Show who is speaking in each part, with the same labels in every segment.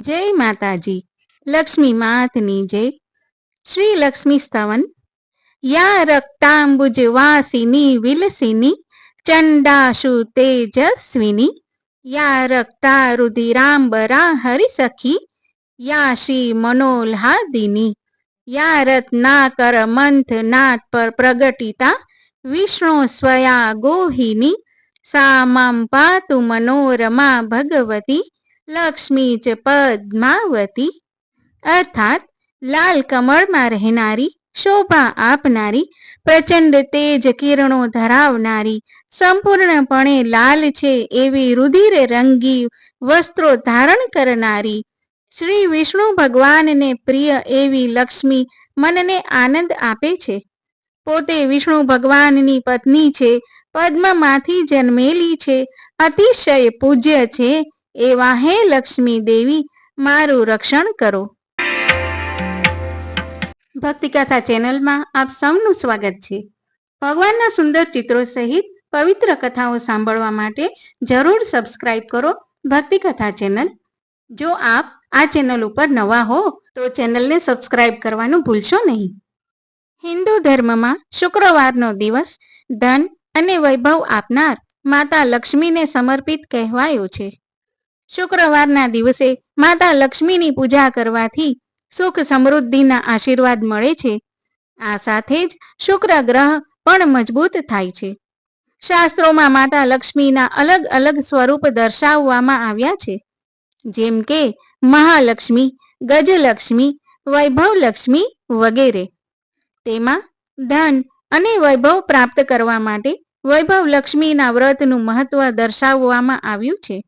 Speaker 1: જય માતાજી. લક્ષ્મી માતની જય. શ્રી લક્ષ્મી સ્તવન. યા રક્તાંબુજ વાસિની વિલસિની. ચંડાશુ તેજસ્વિની. યા રક્તા રુધિરાંબરા હરિસખી. યા શ્રી મનોલ્હાદિની. યા રત્નાકર મંથનાથ પર પ્રગટિતા. વિષ્ણુ સ્વયા ગોહિની સા પાતુ મનોરમા ભગવતી. લક્ષ્મી જ પદ્માવતી, અર્થાત લાલ કમળમાં રહેનારી, શોભા આપનારી, પ્રચંડ તેજ કિરણો ધરાવનારી, સંપૂર્ણપણે લાલ છે એવી રુધિર રંગી વસ્ત્રો ધારણ કરનારી, શ્રી વિષ્ણુ ભગવાનને પ્રિય એવી લક્ષ્મી મનને આનંદ આપે છે. પોતે વિષ્ણુ ભગવાનની પત્ની છે, પદ્મમાંથી જન્મેલી છે, અતિશય પૂજ્ય છે એવા હે લક્ષ્મી દેવી, મારું રક્ષણ કરો. ભક્તિકથા ચેનલમાં આપ સૌનું સ્વાગત છે. ભગવાનના સુંદર ચિત્રો સહિત પવિત્ર કથાઓ સાંભળવા માટે જરૂર સબસ્ક્રાઇબ કરો ભક્તિકથા ચેનલ. જો આપ આ ચેનલ ઉપર નવા હો, તો ચેનલને સબસ્ક્રાઇબ કરવાનું ભૂલશો નહીં. હિન્દુ ધર્મમાં શુક્રવારનો દિવસ ધન અને વૈભવ આપનાર માતા લક્ષ્મીને સમર્પિત કહેવાયો છે. શુક્રવારના દિવસે માતા લક્ષ્મીની પૂજા કરવાથી સુખ સમૃદ્ધિના આશીર્વાદ મળે છે. આ સાથે જ શુક્ર ગ્રહ પણ મજબૂત થાય છે. શાસ્ત્રોમાં માતા લક્ષ્મીના અલગ અલગ સ્વરૂપ દર્શાવવામાં આવ્યા છે. જેમ કે મહાલક્ષ્મી, ગજલક્ષ્મી, વૈભવલક્ષ્મી વગેરે. તેમાં ધન અને વૈભવ પ્રાપ્ત કરવા માટે વૈભવ લક્ષ્મીના વ્રતનું મહત્વ દર્શાવવામાં આવ્યું છે.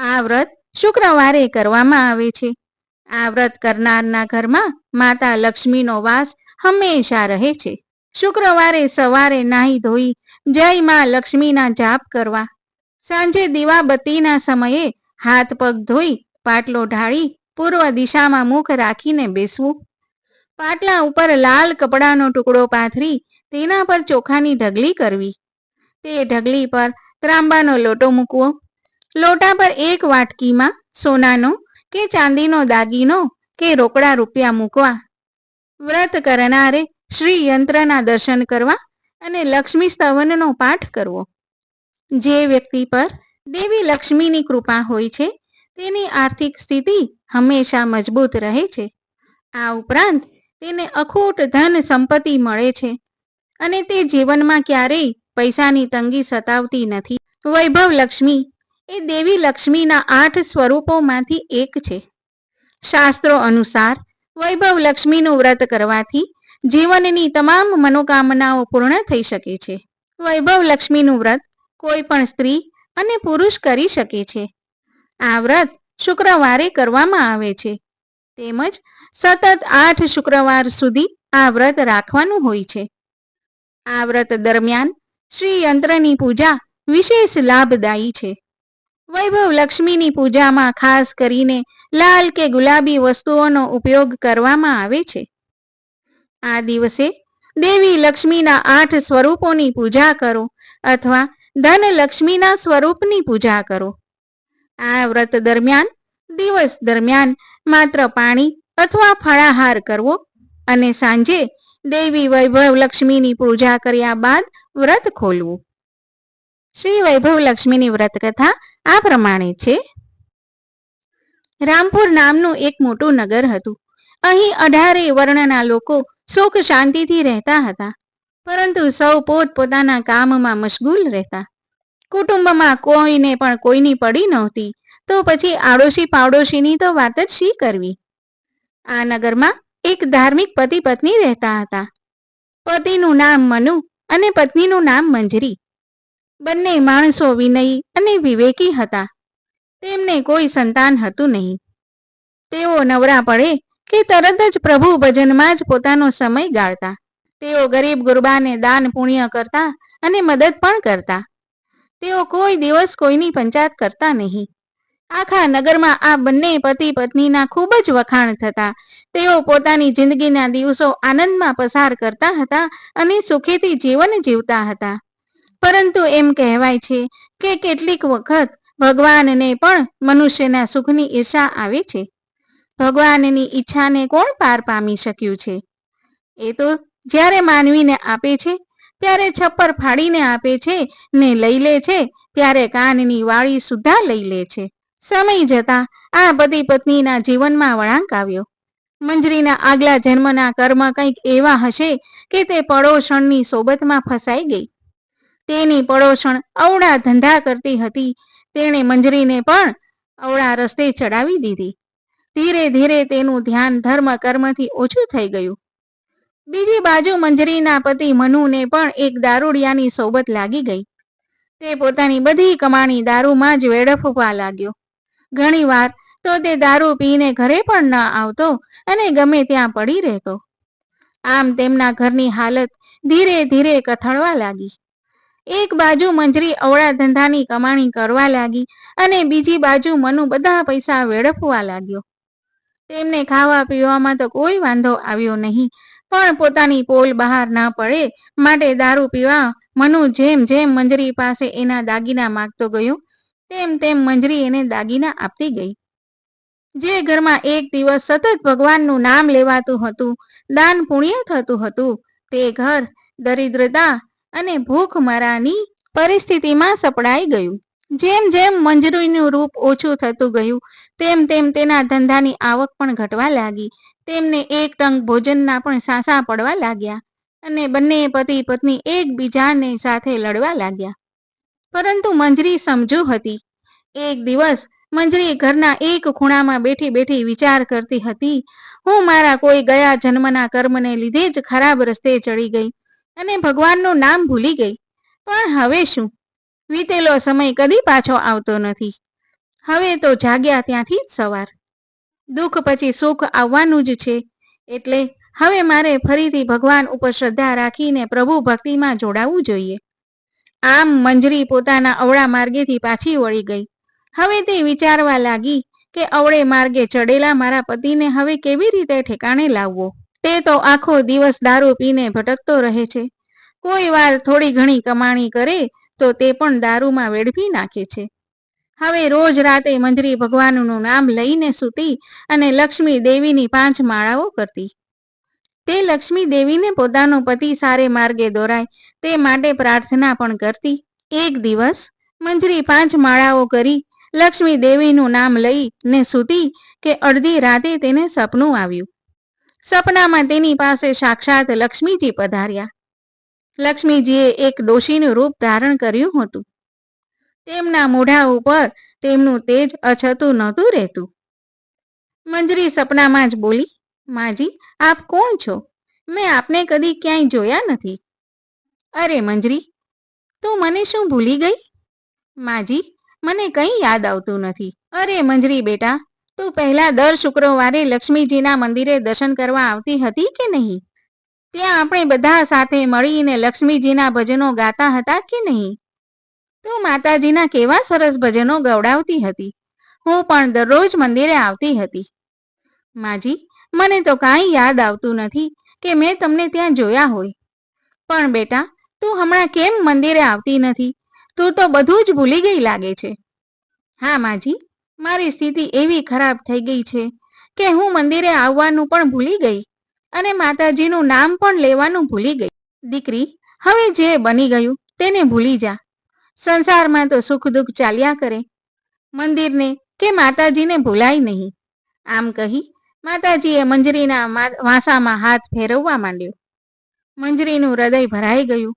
Speaker 1: આ વ્રત શુક્રવારે કરવામાં આવે છે. આ વ્રત કરનારના ઘરમાં માતા લક્ષ્મીનો વાસ હંમેશા રહે છે. શુક્રવારે સવારે નાહી ધોઈ જય માં લક્ષ્મીના જાપ કરવા. સાંજે દીવાબત્તીના સમયે હાથ પગ ધોઈ પાટલો ઢાળી પૂર્વ દિશામાં મુખ રાખીને બેસવું. પાટલા ઉપર લાલ કપડાનો ટુકડો પાથરી તેના પર ચોખાની ઢગલી કરવી. તે ઢગલી પર ત્રાંબાનો લોટો મૂકવો. લોટા પર એક વાટકીમાં સોનાનો કે ચાંદીનો દાગીનો કે રોકડા રૂપિયા મૂકવા. વ્રત કરનારે શ્રી યંત્રના દર્શન કરવા અને લક્ષ્મી સ્તવનનો પાઠ કરવો. જે વ્યક્તિ પર દેવી લક્ષ્મીની કૃપા હોય છે, તેની આર્થિક સ્થિતિ હંમેશા મજબૂત રહે છે. આ ઉપરાંત તેને અખૂટ ધન સંપત્તિ મળે છે અને તે જીવનમાં ક્યારેય પૈસાની તંગી સતાવતી નથી. વૈભવ લક્ષ્મી એ દેવી લક્ષ્મીના આઠ સ્વરૂપોમાંથી એક છે. શાસ્ત્રો અનુસાર વૈભવ લક્ષ્મીનું વ્રત કરવાથી જીવનની તમામ મનોકામનાઓ પૂર્ણ થઈ શકે છે. વૈભવ લક્ષ્મીનું વ્રત કોઈ પણ સ્ત્રી અને પુરુષ કરી શકે છે. આ વ્રત શુક્રવારે કરવામાં આવે છે. તેમજ સતત આઠ શુક્રવાર સુધી આ વ્રત રાખવાનું હોય છે. આ વ્રત દરમિયાન શ્રી યંત્રની પૂજા વિશેષ લાભદાયી છે. વૈભવ લક્ષ્મીની પૂજામાં ખાસ કરીને લાલ કે ગુલાબી વસ્તુઓનો ઉપયોગ કરવામાં આવે છે. આ દિવસે દેવી લક્ષ્મીના આઠ સ્વરૂપોની પૂજા કરો અથવા ધન લક્ષ્મીના સ્વરૂપની પૂજા કરો. આ વ્રત દરમિયાન, દિવસ દરમિયાન માત્ર પાણી અથવા ફળાહાર કરવો અને સાંજે દેવી વૈભવ લક્ષ્મીની પૂજા કર્યા બાદ વ્રત ખોલવું. શ્રી વૈભવ લક્ષ્મીની વ્રતકથા આ પ્રમાણે છે. રામપુર નામનું એક મોટું નગર હતું. અહીં અઢારે વર્ણના લોકો સુખ શાંતિથી રહેતા હતા. પરંતુ સૌ પોત પોતાના કામમાં મશગુલ રહેતા. કુટુંબમાં કોઈને પણ કોઈની પડી નહોતી, તો પછી આડોશી પાડોશીની તો વાત જ શી કરવી? આ નગરમાં એક ધાર્મિક પતિ પત્ની રહેતા હતા. પતિનું નામ મનુ અને પત્નીનું નામ મંજરી. બંને માણસો વિનયી અને વિવેકી હતા. તેમને કોઈ સંતાન હતું નહીં. તેઓ નવરા પડે કે તરત જ પ્રભુ ભજનમાં જ પોતાનો સમય ગાળતા. તેઓ ગરીબ ગુરબાને દાન પુણ્ય કરતા અને મદદ પણ કરતા. તેઓ કોઈ દિવસ કોઈની પંચાયત કરતા નહીં. આખા નગરમાં આ બંને પતિ પત્નીના ખૂબ જ વખાણ થતા. તેઓ પોતાની જિંદગીના દિવસો આનંદમાં પસાર કરતા હતા અને સુખેથી જીવન જીવતા હતા. પરંતુ એમ કહેવાય છે કે કેટલીક વખત ભગવાનને પણ મનુષ્યના સુખની ઈર્ષા આવે છે. ભગવાનની ઈચ્છાને કોણ પાર પામી શક્યું છે? એ તો જ્યારે માનવીને આપે છે, ત્યારે છપ્પર ફાડીને આપે છે ને લઈ લે છે, ત્યારે કાનની વાળી સુદ્ધા લઈ લે છે. સમય જતા આ પતિ પત્નીના જીવનમાં વળાંક આવ્યો. મંજરીના આગલા જન્મના કર્મ કંઈક એવા હશે કે તે પડોશણની સોબતમાં ફસાઈ ગઈ. તેની પડોશણ અવળા ધંધા કરતી હતી. તેણે મંજરીને પણ અવળા રસ્તે ચડાવી દીધી. ધીરે ધીરે તેનું ધ્યાન ધર્મ કર્મથી ઓછું થઈ ગયું. બીજી બાજુ મંજરીના પતિ મનુને પણ એક દારૂડિયાની સોબત લાગી ગઈ. તે પોતાની બધી કમાણી દારૂમાં જ વેડફવા લાગ્યો. ઘણીવાર તો તે દારૂ પીને ઘરે પણ ન આવતો અને ગમે ત્યાં પડી રહેતો. આમ તેમના ઘરની હાલત ધીરે ધીરે કથળવા લાગી. એક બાજુ મંજરી અવળા ધંધાની કમાણી કરવા લાગી અને બીજી બાજુ મનુ બધા પૈસા વેડફવા લાગ્યો. તેમને ખાવા પીવામાં તો કોઈ વાંધો આવ્યો નહીં, પણ પોતાની પોલ બહાર ના પડે માટે દારૂ પીવા મનુ જેમ જેમ મંજરી પાસે એના દાગીના માગતો ગયો, તેમ તેમ મંજરી એને દાગીના આપતી ગઈ. જે ઘરમાં એક દિવસ સતત ભગવાનનું નામ લેવાતું હતું, દાન પુણ્ય થતું હતું, તે ઘર, દરિદ્રતા અને ભૂખમરાની પરિસ્થિતિમાં સપડાઈ ગયું. જેમ જેમ મંજરીનું રૂપ ઓછું થતું ગયું, તેમ તેમ તેના ધંધાની આવક પણ ઘટવા લાગી. તેમને એક ટંક ભોજનના પણ સાસા પડવા લાગ્યા અને બંને પતિ પત્ની એકબીજાને સાથે લડવા લાગ્યા. પરંતુ મંજરી સમજુ હતી. એક દિવસ મંજરી ઘરના એક ખૂણામાં બેઠી બેઠી વિચાર કરતી હતી, હું મારા કોઈ ગયા જન્મના કર્મને લીધે જ ખરાબ રસ્તે ચડી ગઈ. અને ભગવાનનું નામ ભૂલી ગઈ. પણ હવે શું? વીતેલો સમય કદી પાછો આવતો નથી. હવે તો જાગ્યા ત્યાંથી જ સવાર. દુઃખ પછી સુખ આવવાનું જ છે. એટલે હવે મારે ફરીથી ભગવાન ઉપર શ્રદ્ધા રાખીને પ્રભુ ભક્તિમાં જોડાવું જોઈએ. આમ મંજરી પોતાના અવળા માર્ગેથી પાછી વળી ગઈ. હવે તે વિચારવા લાગી કે અવળે માર્ગે ચડેલા મારા પતિને હવે કેવી રીતે ઠેકાણે લાવવો? તે તો આખો દિવસ દારૂ પીને ભટકતો રહે છે. કોઈ વાર થોડી ઘણી કમાણી કરે તો તે પણ દારૂમાં વેડફી નાખે છે. હવે રોજ રાતે મંજરી ભગવાનનું નામ લઈને સૂતી અને લક્ષ્મી દેવીની પાંચ માળાઓ કરતી. તે લક્ષ્મી દેવીને પોતાનો પતિ સારે માર્ગે દોરાય, તે માટે પ્રાર્થના પણ કરતી. એક દિવસ મંજરી પાંચ માળાઓ કરી, લક્ષ્મી દેવીનું નામ લઈ ને સૂતી કે અડધી રાતે તેને સપનું આવ્યું. સપનામાં તેની પાસે સાક્ષાત લક્ષ્મીજી પધાર્યા. લક્ષ્મીજીએ એક ડોશીનું રૂપ ધારણ કર્યું હતું. તેમના મોઢા ઉપર તેમનું તેજ અછતું નહોતું રહેતું. મંજરી સપનામાં જ બોલી, માજી, આપ કોણ છો? મેં આપને કદી ક્યાંય જોયા નથી. અરે મંજરી, તું મને શું ભૂલી ગઈ? માજી, મને કંઈ યાદ આવતું નથી. અરે મંજરી બેટા તું પહેલા દર શુક્રવારે લક્ષ્મીજીના મંદિરે દર્શન કરવા આવતી હતી કે નહીં? ત્યાં આપણે બધા સાથે મળીને લક્ષ્મીજીના ભજનો ગાતા હતા કે નહીં? તું માતાજીના કેવા સરસ ભજનો ગવડાવતી હતી? હું પણ દરરોજ મંદિરે આવતી હતી. માજી, મને તો કાંઈ યાદ આવતું નથી કે મેં તમને ત્યાં જોયા હોય. પણ બેટા, તું હમણાં કેમ મંદિરે આવતી નથી? તું તો બધું જ ભૂલી ગઈ લાગે છે. હા, માજી. મારી સ્થિતિ એવી ખરાબ થઈ ગઈ છે કે હું મંદિરે આવવાનું પણ ભૂલી ગઈ અને માતાજીનું નામ પણ લેવાનું ભૂલી ગઈ. દીકરી, હવે જે બની ગયું તેને ભૂલી જા. સંસારમાં તો સુખ દુઃખ ચાલ્યા કરે. મંદિરને કે માતાજીને ભૂલાય નહીં. આમ કહી માતાજીએ મંજરીના વાંસામાં હાથ ફેરવવા માંડ્યો. મંજરીનું હૃદય ભરાઈ ગયું.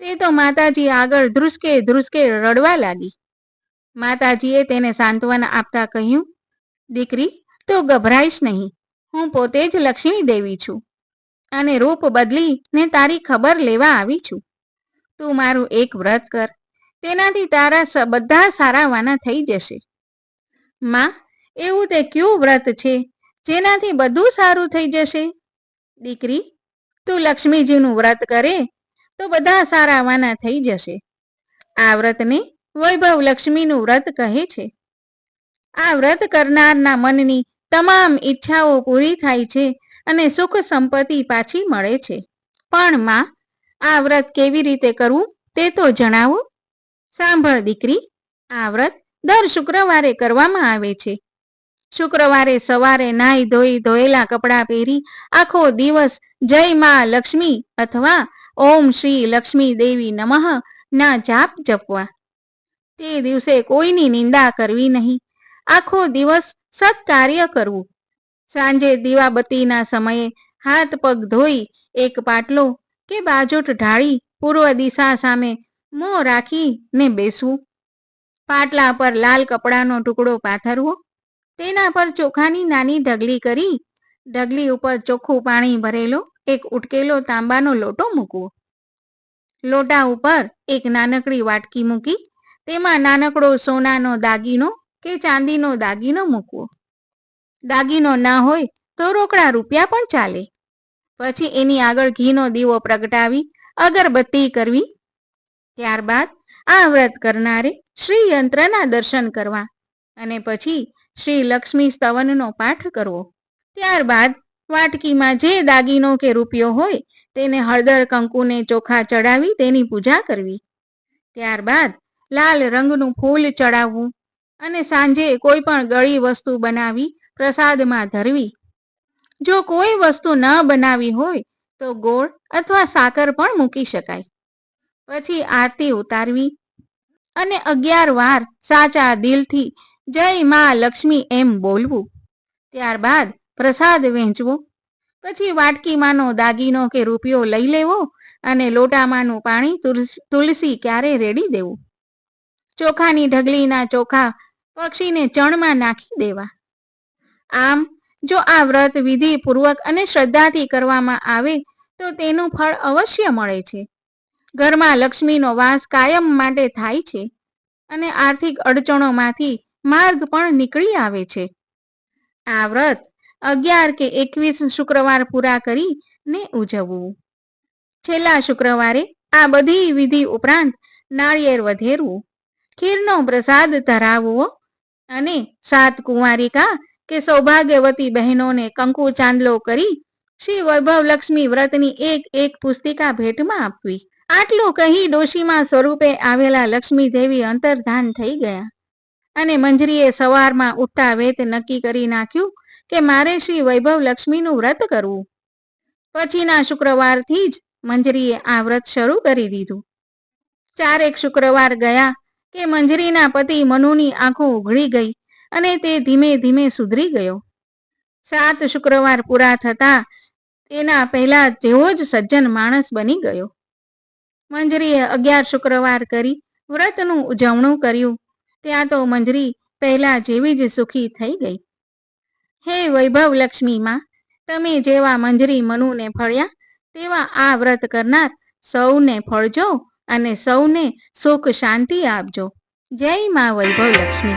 Speaker 1: તે તો માતાજી આગળ ધ્રુસકે ધ્રુસકે રડવા લાગી. માતાજીએ તેને સાંત્વના આપતા કહ્યું, દીકરી, તું ગભરાઈશ નહીં. હું પોતે જ લક્ષ્મી દેવી છું. અને રૂપ બદલી ને તારી ખબર લેવા આવી છું. તું મારું એક વ્રત કર. તેનાથી તારા બધા સારા વાના થઈ જશે. માં, એવું તે કયું વ્રત છે? જેનાથી બધું સારું થઈ જશે? દીકરી, તું લક્ષ્મીજીનું વ્રત કરે તો બધા સારા વાના થઈ જશે. આ વ્રતને વૈભવ લક્ષ્મીનું વ્રત કહે છે. આ વ્રત કરનારના મનની તમામ ઈચ્છાઓ પૂરી થાય છે અને સુખ સંપત્તિ પાછી મળે છે. પણ માં, આ વ્રત કેવી રીતે કરવું તે તો જણાવો. સાંભળ દીકરી, આ વ્રત દર શુક્રવારે કરવામાં આવે છે. શુક્રવારે સવારે નાઈ ધોઈ ધોયેલા કપડાં પહેરી આખો દિવસ જય માં લક્ષ્મી અથવા ઓમ શ્રી લક્ષ્મી દેવી નમઃ ના જાપ જપવા. તે દિવસે કોઈની નિંદા કરવી નહીં. આખો દિવસ સત્કાર્ય કરવું. સાંજે દીવાબત્તીના સમયે હાથ પગ ધોઈ એક પાટલો કે બાજોટ ઢાળી પૂર્વ દિશા સામે મોં રાખીને બેસવું. પાટલા પર લાલ કપડાનો ટુકડો પાથરવો. તેના પર ચોખાની નાની ઢગલી કરી ઢગલી ઉપર ચોખ્ખું પાણી ભરેલો એક ઉટકેલો તાંબાનો લોટો મૂકવો. લોટા ઉપર એક નાનકડી વાટકી મૂકી તેમાં નાનકડો સોનાનો દાગીનો કે ચાંદીનો દાગીનો મૂકવો. દાગીનો ના હોય તો રોકડા રૂપિયા પણ ચાલે. પછી એની આગળ ઘીનો દીવો પ્રગટાવી અગરબત્તી કરવી. ત્યારબાદ આ વ્રત કરનારે શ્રી યંત્રના દર્શન કરવા અને પછી શ્રી લક્ષ્મી સ્તવનનો પાઠ કરવો. ત્યારબાદ વાટકીમાં જે દાગીનો કે રૂપિયો હોય તેને હળદર કંકુને ચોખા ચડાવી તેની પૂજા કરવી. ત્યારબાદ લાલ રંગનું ફૂલ ચડાવવું અને સાંજે કોઈ પણ ગળી વસ્તુ બનાવી પ્રસાદમાં ધરવી. જો કોઈ વસ્તુ ન બનાવી હોય તો ગોળ અથવા સાકર પણ મૂકી શકાય. પછી આરતી ઉતારવી અને અગિયાર વાર સાચા દિલથી જય માં લક્ષ્મી એમ બોલવું. ત્યારબાદ પ્રસાદ વહેંચવો પછી વાટકીમાંનો દાગીનો કે રૂપિયો લઈ લેવો અને લોટામાંનું પાણી તુલસી ક્યારે રેડી દેવું? ચોખાની ઢગલીના ચોખા પક્ષીને ચણમાં નાખી દેવા. આમ, જો આ વ્રત વિધિપૂર્વક અને શ્રદ્ધાથી કરવામાં આવે, તો તેનું ફળ અવશ્ય મળે છે. ઘરમાં લક્ષ્મીનો વાસ કાયમ માટે થાય છે અને આર્થિક અડચણોમાંથી માર્ગ પણ નીકળી આવે છે. આ વ્રત અગિયાર કે એકવીસ શુક્રવાર પૂરા કરીને ઉજવવું. છેલ્લા શુક્રવારે આ બધી વિધિ ઉપરાંત નાળિયેર વધેરવું. ખીરનો પ્રસાદ ધરાવવો અને સાત કુંવારિકા કે સૌભાગ્યવતી બહેનોને કંકુ ચાંદલો કરી શ્રી વૈભવ લક્ષ્મી વ્રતની એક એક પુસ્તિકા ભેટમાં આપવી. આટલું કહી ડોશીમાં સ્વરૂપે આવેલા લક્ષ્મી દેવી અંતર્ધાન થઈ ગયા અને મંજરીએ સવારમાં ઉઠતા વેત નક્કી કરી નાખ્યું કે મારે શ્રી વૈભવ લક્ષ્મીનું વ્રત કરવું. પછીના શુક્રવારથી જ મંજરીએ આ વ્રત શરૂ કરી દીધું. ચારેક શુક્રવાર ગયા કે મંજરીના પતિ મનુની આંખો ઉઘડી ગઈ અને તે ધીમે ધીમે સુધરી ગયો. સાત શુક્રવાર પૂરા થતા તેના પહેલા જેવો જ સજ્જન માણસ બની ગયો. મંજરીએ અગિયાર શુક્રવાર કરી વ્રતનું ઉજવણું કર્યું. ત્યાં તો મંજરી પહેલા જેવી જ સુખી થઈ ગઈ. હે વૈભવ લક્ષ્મીમાં તમે જેવા મંજરી મનુને ફળ્યા, તેવા આ વ્રત કરનાર સૌને ફળજો. અને સૌને સુખ શાંતિ આપજો. જય મા વૈભવ લક્ષ્મી.